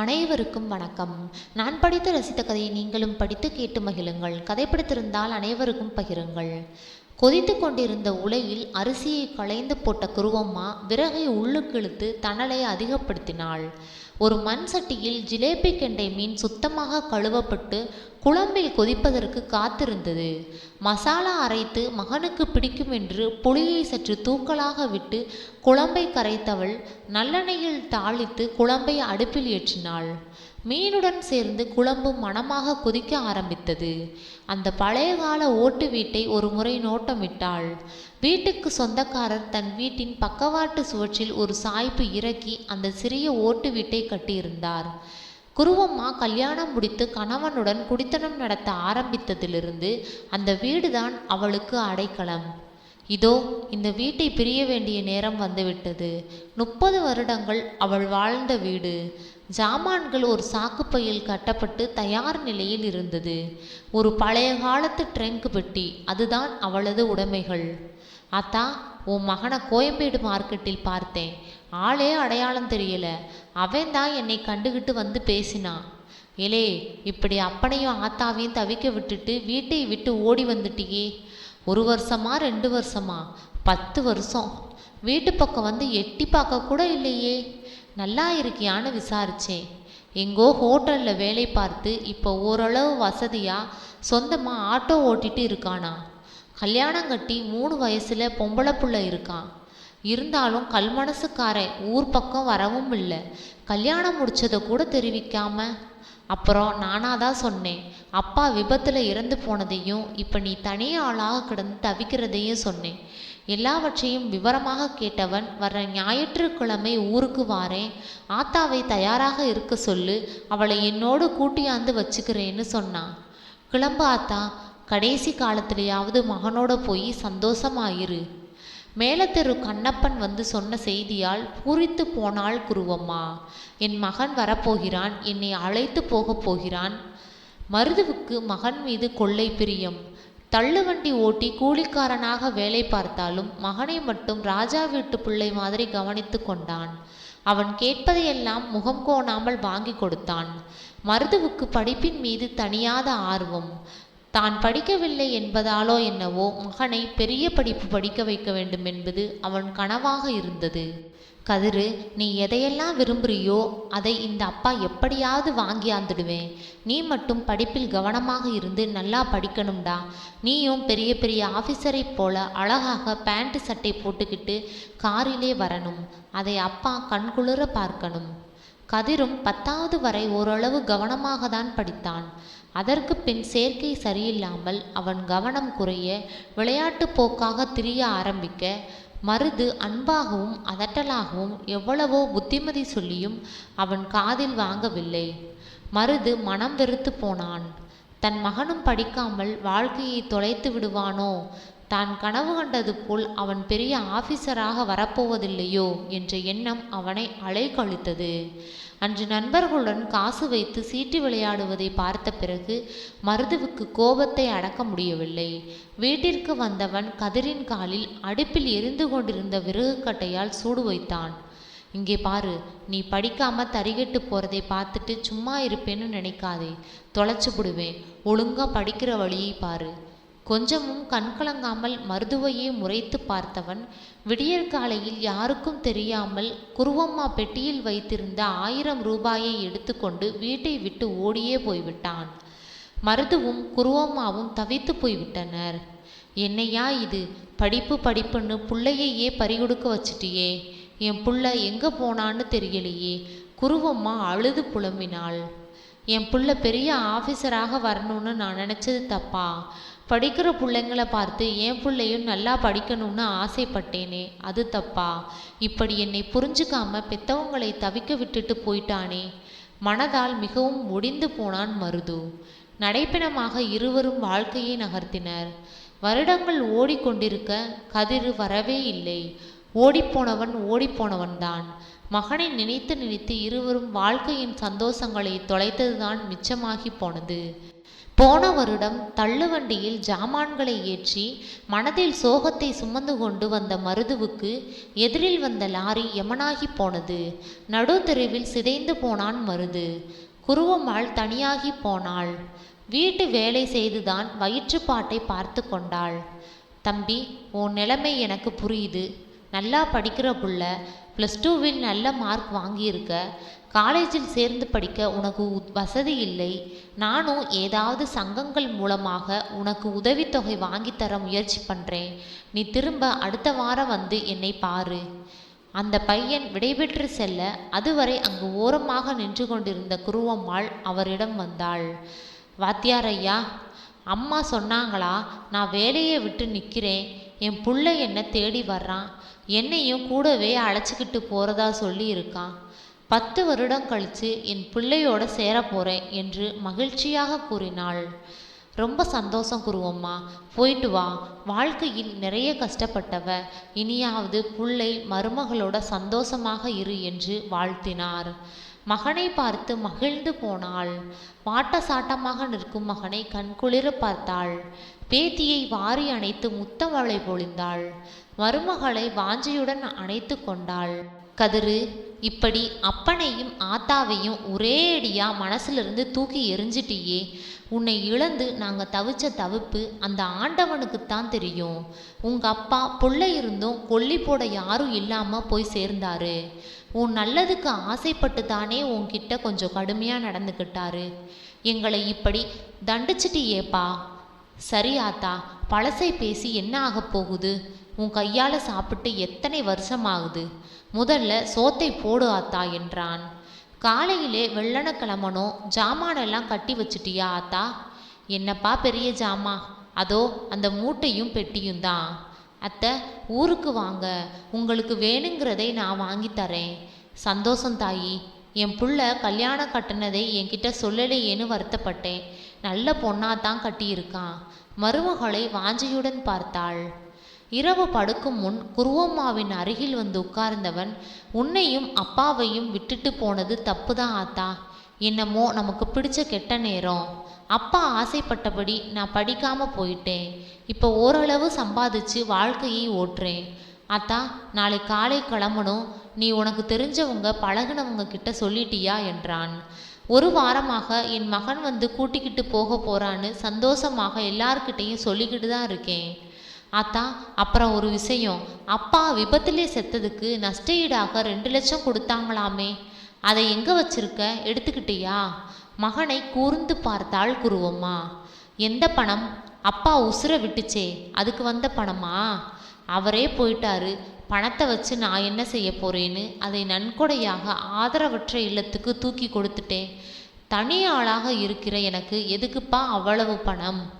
அனைவருக்கும் வணக்கம். நான் படித்து ரசித்த கதையை நீங்களும் படித்து கேட்டு மகிழுங்கள். கதை பிடித்திருந்தால் அனைவருக்கும் பகிருங்கள். கொதித்து கொண்டிருந்த உலையில் அரிசியை களைந்து போட்ட குருவம்மா விறகை உள்ளுக்கிழுத்து தணலை அதிகப்படுத்தினாள். ஒரு மண் சட்டியில் ஜிலேபி கெண்டை மீன் சுத்தமாக கழுவப்பட்டு குழம்பில் கொதிப்பதற்கு காத்திருந்தது. மசாலா அரைத்து மகனுக்கு பிடிக்கும் என்று புளியை சற்று தூக்கலாக விட்டு குழம்பை கரைத்தவள் நல்லெண்ணெயில் தாளித்து குழம்பை அடுப்பில் ஏற்றினாள். மீனுடன் சேர்ந்து குழம்பும் மனமாக கொதிக்க ஆரம்பித்தது. அந்த பழைய கால ஓட்டு வீட்டை ஒரு முறை நோட்டமிட்டாள் வீட்டுக்கு சொந்தக்காரர் தன் வீட்டின் பக்கவாட்டு சுவற்றில் ஒரு சாய்ப்பு இறக்கி அந்த சிறிய ஓட்டு வீட்டை கட்டியிருந்தார். குருவம்மா கல்யாணம் முடித்து கணவனுடன் குடித்தனம் நடத்த ஆரம்பித்ததிலிருந்து அந்த வீடுதான் அவளுக்கு அடைக்கலம். இதோ இந்த வீட்டை பிரிய வேண்டிய நேரம் வந்துவிட்டது. முப்பது வருடங்கள் அவள் வாழ்ந்த வீடு. ஜாமான்கள் ஒரு சாக்குப்பையில் கட்டப்பட்டு தயார் நிலையில் இருந்தது. ஒரு பழைய காலத்து ட்ரெங்க் பெட்டி அதுதான் அவளது உடைமைகள். அத்தா உன் மகனை கோயம்பேடு மார்க்கெட்டில் பார்த்தேன். ஆளே அடையாளம் தெரியல. அவன் தான் என்னை கண்டுகிட்டு வந்து பேசினான் ஏலே இப்படி அப்பனையும் ஆத்தாவையும் தவிக்க விட்டுட்டு வீட்டை விட்டு ஓடி வந்துட்டியே. ஒரு வருஷமா ரெண்டு வருஷமா? பத்து வருஷம். வீட்டு பக்கம் வந்து எட்டி பார்க்க கூட இல்லையே. நல்லா இருக்கியான்னு விசாரிச்சேன் எங்கோ ஹோட்டலில் வேலை பார்த்து இப்போ ஓரளவு வசதியாக சொந்தமாக ஆட்டோ ஓட்டிட்டு இருக்கானா? கல்யாணம் கட்டி மூணு வயசில் பொம்பளை புள்ள இருக்கான் இருந்தாலும் கல்மனசுக்காரன் ஊர் பக்கம் வரவும் இல்லை. கல்யாணம் முடிச்சதை கூட தெரிவிக்காமல் அப்புறம் நானாக தான் சொன்னேன் அப்பா விபத்தில் இறந்து போனதையும் இப்போ நீ தனி ஆளாக கிடந்து தவிக்கிறதையும் சொன்னேன். எல்லாவற்றையும் விவரமாக கேட்டவன் வர்ற ஞாயிற்றுக்கிழமை ஊருக்கு வாரேன் ஆத்தாவை தயாராக இருக்க சொல்லு அவளை என்னோடு கூட்டியாந்து வச்சுக்கிறேன்னு சொன்னான். கிளம்பு ஆத்தா கடைசி காலத்திலேயாவது மகனோட போய் சந்தோஷமாயிரு. மேலத்தெரு கண்ணப்பன் வந்து சொன்ன செய்தியால் பூரித்து போனாள் குருவம்மா. என் மகன் வரப்போகிறான் என்னை அழைத்து போகப் போகிறான். மருதுவுக்கு மகன் மீது கொள்ளை பிரியம். தள்ளுவண்டி ஓட்டி கூலிக்காரனாக வேலை பார்த்தாலும் மகனை மட்டும் ராஜா வீட்டு பிள்ளை மாதிரி கவனித்து கொண்டான். அவன் கேட்பதையெல்லாம் முகம் கோணாமல் வாங்கி கொடுத்தான். மருதுவுக்கு படிப்பின் மீது தனியாத ஆர்வம். தான் படிக்கவில்லை என்பதாலோ என்னவோ மகனை பெரிய படிப்பு படிக்க வைக்க வேண்டும் என்பது அவன் கனவாக இருந்தது. கதிரு நீ எதையெல்லாம் விரும்புறியோ அதை இந்த அப்பா எப்படியாவது வாங்கியாந்துடுவேன் நீ மட்டும் படிப்பில் கவனமாக இருந்து நல்லா படிக்கணும்டா. நீயும் பெரிய பெரிய ஆஃபீஸரை போல அழகாக பேண்ட் சட்டை போட்டுக்கிட்டு காரிலே வரணும். அதை அப்பா கண்குளிர பார்க்கணும். கதிரும் பத்தாவது வரை ஓரளவு கவனமாக தான் படித்தான். அதற்கு பின் சேர்க்கை சரியில்லாமல் அவன் கவனம் குறைய விளையாட்டு போக்காக திரிய ஆரம்பிக்க மருது அன்பாகவும் அதட்டலாகவும் எவ்வளவோ புத்திமதி சொல்லியும் அவன் காதில் வாங்கவில்லை. மருது மனம் வெறுத்து போனான். தன் மகனும் படிக்காமல் வாழ்க்கையை தொலைத்து விடுவானோ? தான் கனவு கண்டது போல் அவன் பெரிய ஆபீசராக வரப்போவதில்லையோ என்ற எண்ணம் அவனை அலைக்கழித்தது அன்று நண்பர்களுடன் காசு வைத்து சீட்டு விளையாடுவதை பார்த்த பிறகு மருதுவுக்கு கோபத்தை அடக்க முடியவில்லை. வீட்டிற்கு வந்தவன் கதிரின் காலில் அடுப்பில் எரிந்து கொண்டிருந்த விறகு கட்டையால் சூடு வைத்தான். இங்கே பாரு நீ படிக்காம தறிகெட்டு போறதை பார்த்துட்டு சும்மா இருப்பேன்னு நினைக்காதே தொலைச்சு விடுவேன் ஒழுங்கா படிக்கிற வழியை பாரு. கொஞ்சமும் கண்கலங்காமல் மருதுவையே முறைத்து பார்த்தவன் விடியற்காலையில் யாருக்கும் தெரியாமல் குருவம்மா பெட்டியில் வைத்திருந்த ஆயிரம் ரூபாயை எடுத்துக்கொண்டு வீட்டை விட்டு ஓடியே போய்விட்டான். மருதுவும் குருவம்மாவும் தவித்து போய்விட்டனர். என்னையா இது? படிப்பு படிப்புன்னு புள்ளையையே பறிகொடுக்க வச்சிட்டியே. என் புள்ள எங்க போனான்னு தெரியலையே. குருவம்மா அழுது புலம்பினாள். என் புள்ள பெரிய ஆஃபீஸராக வரணும்னு நான் நினச்சது தப்பா? படிக்கிற பிள்ளைங்கள பார்த்து என் பிள்ளையும் நல்லா படிக்கணும்னு ஆசைப்பட்டேனே அது தப்பா? இப்படி என்னை புரிஞ்சுக்காம பெத்தவங்களை தவிக்க விட்டுட்டு போயிட்டானே? மனதால் மிகவும் ஒடிந்து போனான் மருது. நடைப்பிணமாக இருவரும் வாழ்க்கையை நகர்த்தினர். வருடங்கள் ஓடிக்கொண்டிருக்க கதிர் வரவே இல்லை. ஓடிப்போனவன் ஓடிப்போனவன்தான். மகனை நினைத்து நினைத்து இருவரும் வாழ்க்கையின் சந்தோஷங்களை தொலைத்ததுதான் மிச்சமாகி போனது. போன வருடம் தள்ளுவண்டியில் ஜாமான்களை ஏற்றி மனதில் சோகத்தை சுமந்து கொண்டு வந்த மருதுவுக்கு எதிரில் வந்த லாரி யமனாகி போனது. நடுத்தெருவில் சிதைந்து போனான் மருது. குருவம்மாள் தனியாகி போனாள். வீட்டு வேலை செய்துதான் வயிற்றுப்பாட்டை பார்த்து கொண்டாள். தம்பி உன் நிலைமை எனக்கு புரியுது. நல்லா படிக்கிற புள்ள ப்ளஸ் டூவில் நல்ல மார்க் வாங்கியிருக்க. காலேஜில் சேர்ந்து படிக்க உனக்கு உத்- வசதி இல்லை. நானும் ஏதாவது சங்கங்கள் மூலமாக உனக்கு உதவித்தொகை வாங்கித்தர முயற்சி பண்ணுறேன் நீ திரும்ப அடுத்த வாரம் வந்து என்னை பாரு. அந்த பையன் விடைபெற்று செல்ல அதுவரை அங்கு ஓரமாக நின்று கொண்டிருந்த குருவம்மாள் அவரிடம் வந்தாள். வாத்தியார் ஐயா அம்மா சொன்னாங்களா நான் வேலையை விட்டு நிற்கிறேன் என் புள்ள என்னை தேடி வர்றான். என்னையும் கூடவே அழைச்சிக்கிட்டு போகிறதா சொல்லி இருக்கான் பத்து வருடம் கழித்து என் பிள்ளையோட சேர போகிறேன் என்று மகிழ்ச்சியாக கூறினாள். ரொம்ப சந்தோஷம் குருவம்மா. போயிட்டு வா. வாழ்க்கையில் நிறைய கஷ்டப்பட்டவ இனியாவது புள்ளை மருமகளோட சந்தோஷமாக இரு என்று வாழ்த்தினார். மகனை பார்த்து மகிழ்ந்து போனாள். வாட்ட சாட்டமாக நிற்கும் மகனை கண்குளிர பார்த்தாள். பேத்தியை வாரி அணைத்து முத்தமழை பொழிந்தாள். மருமகளை வாஞ்சியுடன் அணைத்து கொண்டாள். கதிரு இப்படி அப்பனையும் ஆத்தாவையும் ஒரே மனசுலேருந்து தூக்கி எரிஞ்சிட்டியே உன்னை இழந்து நாங்கள் தவிச்ச தவிப்பு அந்த ஆண்டவனுக்குத்தான் தெரியும். உங்கள் அப்பா புள்ள இருந்தும் கொல்லி போட யாரும் இல்லாமல் போய் சேர்ந்தாரு. உன் நல்லதுக்கு ஆசைப்பட்டு தானே உன்கிட்ட கொஞ்சம் கடுமையாக நடந்துக்கிட்டாரு எங்களை இப்படி தண்டிச்சிட்டியேப்பா. சரி ஆத்தா பழசை பேசி என்ன ஆகப் போகுது? உன் கையால் சாப்பிட்டு எத்தனை வருஷமாகுது? முதல்ல சோத்தை போடு ஆத்தா என்றான். காலையிலே வெள்ளன ஜாமானெல்லாம் கட்டி வச்சிட்டியா ஆத்தா? என்னப்பா பெரிய ஜாமா? அதோ அந்த மூட்டையும் பெட்டியும் தான். அத்தை ஊருக்கு வாங்க. உங்களுக்கு வேணுங்கிறதை நான் வாங்கி தரேன். சந்தோஷம் தாயி. என் புள்ள கல்யாணம் கட்டினதை என்கிட்ட சொல்லலையேன்னு வருத்தப்பட்டேன். நல்ல பொண்ணா தான் கட்டியிருக்கான். மருமகளை வாஞ்சியுடன் பார்த்தாள். இரவு படுக்கும் முன் குருவம்மாவின் அருகில் வந்து உட்கார்ந்தவன் உன்னையும் அப்பாவையும் விட்டுட்டு போனது தப்புதான் ஆத்தா. என்னமோ நமக்கு பிடிச்ச கெட்ட நேரம். அப்பா ஆசைப்பட்டபடி நான் படிக்காம போயிட்டேன். இப்போ ஓரளவு சம்பாதிச்சு வாழ்க்கையை ஓட்டுறேன். அத்தா நாளை காலை கிளம்பணும். நீ உனக்கு தெரிஞ்சவங்க பழகினவங்க கிட்ட சொல்லிட்டியா? என்றான். ஒரு வாரமாக என் மகன் வந்து கூட்டிக்கிட்டு போக போறான்னு சந்தோஷமாக எல்லார்கிட்டையும் சொல்லிக்கிட்டு தான் இருக்கேன். அத்தா அப்புறம் ஒரு விஷயம். அப்பா விபத்திலே செத்ததுக்கு நஷ்டஈடாக ரெண்டு லட்சம் கொடுத்தாங்களாமே. அதை எங்க வச்சிருக்க? எடுத்துக்கிட்டியா? மகனை கூர்ந்து பார்த்தாள் குருவம்மா. எந்த பணம்? அப்பா உசுர விட்டுச்சே அதுக்கு வந்த பணமா? அவரே போயிட்டாரு. பணத்தை வச்சு நான் என்ன செய்ய போறேன்னு அதை நன்கொடையாக ஆதரவற்ற இல்லத்துக்கு தூக்கி கொடுத்துட்டேன். தனி ஆளாக இருக்கிற எனக்கு எதுக்குப்பா அவ்வளவு பணம்?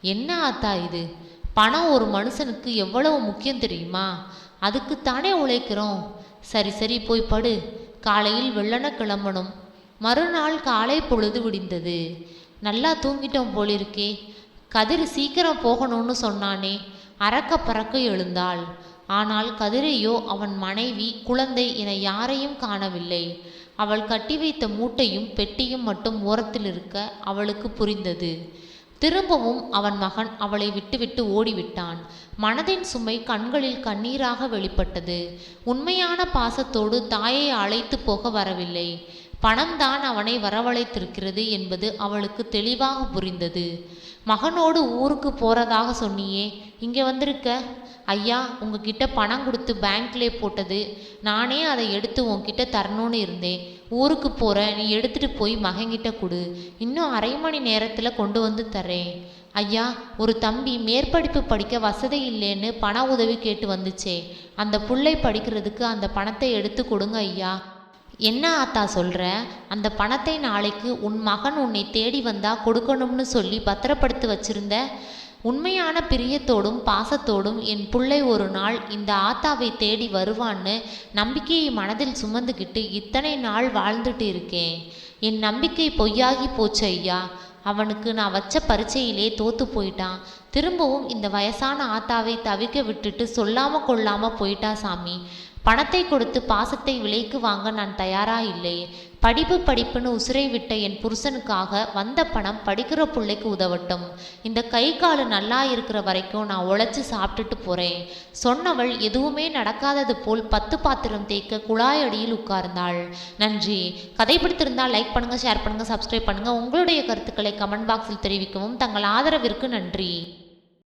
என்ன ஆத்தா இது? பணம் ஒரு மனுஷனுக்கு எவ்வளவு முக்கியம் தெரியுமா? அதுக்குத்தானே உழைக்கிறோம். சரி சரி போய் படு. காலையில் வெள்ளன கிளம்பணும். மறுநாள் காலை பொழுது விடிந்தது. நல்லா தூங்கிட்டோம் போலிருக்கே. கதிர் சீக்கிரம் போகணும்னு சொன்னானே. அறக்க பறக்க எழுந்தாள். ஆனால் கதிரையோ அவன் மனைவி குழந்தை என யாரையும் காணவில்லை. அவள் கட்டி வைத்த மூட்டையும் பெட்டியும் மட்டும் ஓரத்தில் இருக்க அவளுக்கு புரிந்தது. திரும்பவும் அவன் மகன் அவளை விட்டுவிட்டு ஓடிவிட்டான். மனதின் சுமை கண்களில் கண்ணீராக வெளிப்பட்டது. உண்மையான பாசத்தோடு தாயை அழைத்து போக வரவில்லை. பணம்தான் அவனை வரவழைத்திருக்கிறது என்பது அவளுக்கு தெளிவாக புரிந்தது. மகனோடு ஊருக்கு போறதாக சொன்னியே இங்கே வந்திருக்க. ஐயா உங்ககிட்ட பணம் கொடுத்து பேங்க்லே போட்டது. நானே அதை எடுத்து உன்கிட்ட தரணும்னு இருந்தேன். ஊருக்கு போகிற நீ எடுத்துகிட்டு போய் மகன்கிட்ட கொடு. இன்னும் அரை மணி நேரத்தில் கொண்டு வந்து தரேன் ஐயா ஒரு தம்பி மேற்படிப்பு படிக்க வசதி இல்லைன்னு பண உதவி கேட்டு வந்துச்சே. அந்த புள்ளை படிக்கிறதுக்கு அந்த பணத்தை எடுத்து கொடுங்க ஐயா. என்ன ஆத்தா சொல்கிற அந்த பணத்தை நாளைக்கு உன் மகன் உன்னை தேடி வந்தா கொடுக்கணும்னு சொல்லி பத்திரப்படுத்தி வச்சுருந்த உண்மையான பிரியத்தோடும் பாசத்தோடும் என் புள்ளை ஒரு நாள் இந்த ஆத்தாவை தேடி வருவான்னு நம்பிக்கையை மனதில் சுமந்துக்கிட்டு இத்தனை நாள் வாழ்ந்துட்டு இருக்கேன். என் நம்பிக்கை பொய்யாகி போச்சு ஐயா. அவனுக்கு நான் வச்ச பரீட்சையிலே தோத்து போயிட்டான். திரும்பவும் இந்த வயசான ஆத்தாவை தவிக்க விட்டுட்டு சொல்லாம கொள்ளாம போயிட்டா சாமி. பணத்தை கொடுத்து பாசத்தை விலைக்கு வாங்க நான் தயாரா இல்லை படிப்பு படிப்புன்னு உசுரை விட்ட என் புருஷனுக்காக வந்த பணம் படிக்கிற பிள்ளைக்கு உதவட்டும். இந்த கை காலு நல்லா இருக்கிற வரைக்கும் நான் உழைச்சி சாப்பிட்டுட்டு போகிறேன் சொன்னவள் எதுவுமே நடக்காதது போல் பத்து பாத்திரம் தேய்க்க குழாயடியில் உட்கார்ந்தாள். நன்றி. கதை பிடித்திருந்தால் லைக் பண்ணுங்கள் ஷேர் பண்ணுங்கள் சப்ஸ்கிரைப் பண்ணுங்கள் உங்களுடைய கருத்துக்களை கமெண்ட் பாக்ஸில் தெரிவிக்கவும் தங்கள் ஆதரவிற்கு நன்றி.